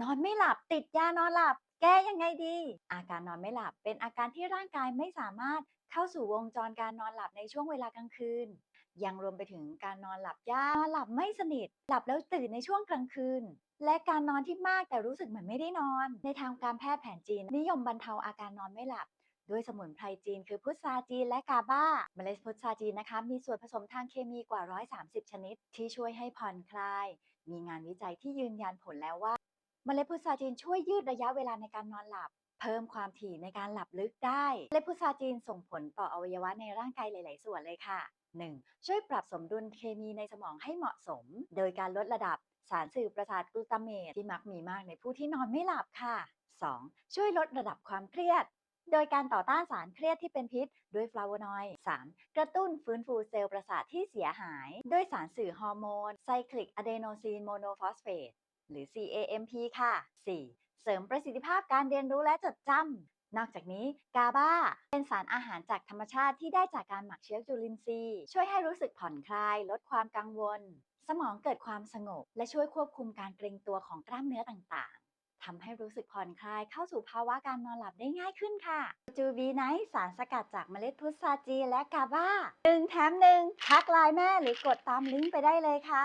นอนไม่หลับติดยานอนหลับ แก้ยังไงดี อาการนอนไม่หลับ เป็นอาการที่ร่างกายไม่สามารถเข้าสู่วงจรการนอนหลับในช่วงเวลากลางคืน ยังรวมไปถึงการนอนหลับยากนอนหลับไม่สนิท หลับแล้วตื่นในช่วงกลางคืน และการนอนที่มากแต่รู้สึกเหมือนไม่ได้นอน ในทางการแพทย์แผนจีน นิยมบรรเทาอาการนอนไม่หลับด้วยสมุนไพรจีนคือพุทราจีนและกาบาเมล็ดพุทราจีนนะคะ มีส่วนผสมทางเคมีกว่า 130 ชนิด ที่ช่วยให้ผ่อนคลาย มีงานวิจัยที่ยืนยันผลแล้วว่า เมล็ดพุทราจีนช่วยยืดระยะเวลาในการนอนหลับ เพิ่มความถี่ในการหลับลึกได้เมล็ดพุทราจีนส่งผลต่ออวัยวะในร่างกายหลาย ๆ ส่วนเลยค่ะ 1. ช่วยปรับสมดุลเคมีในสมองให้เหมาะสม โดยการลดระดับสารสื่อประสาทกลูตาเมตที่มักมีมากในผู้ที่นอนไม่หลับค่ะ 2. ช่วยลดระดับความเครียด โดยการต่อต้านสารเครียดที่เป็นพิษ ด้วยฟลาโวนอยด์ 3. กระตุ้นฟื้นฟูเซลล์ประสาทที่เสียหาย ด้วยสารสื่อฮอร์โมนไซคลิกอะเดโนซีนโมโนฟอสเฟต หรือ CAMP ค่ะ 4. เสริมประสิทธิภาพการเรียนรู้และจดจำ นอกจากนี้กาบาเป็นสารอาหารจากธรรมชาติที่ได้จากการหมักเชื้อจุลินทรีย์ ช่วยให้รู้สึกผ่อนคลาย ลดความกังวล สมองเกิดความสงบ และช่วยควบคุมการเกร็งตัวของกล้ามเนื้อต่างๆทำให้รู้สึกผ่อนคลายเข้าสู่ภาวะการนอนหลับได้ง่ายขึ้นค่ะ จูบีไนท์สารสกัดจากเมล็ดพุทราจีและกาบาหนึ่งแถมหนึ่งทักไลน์แม่หรือกดตามลิงก์ไปได้เลยค่ะ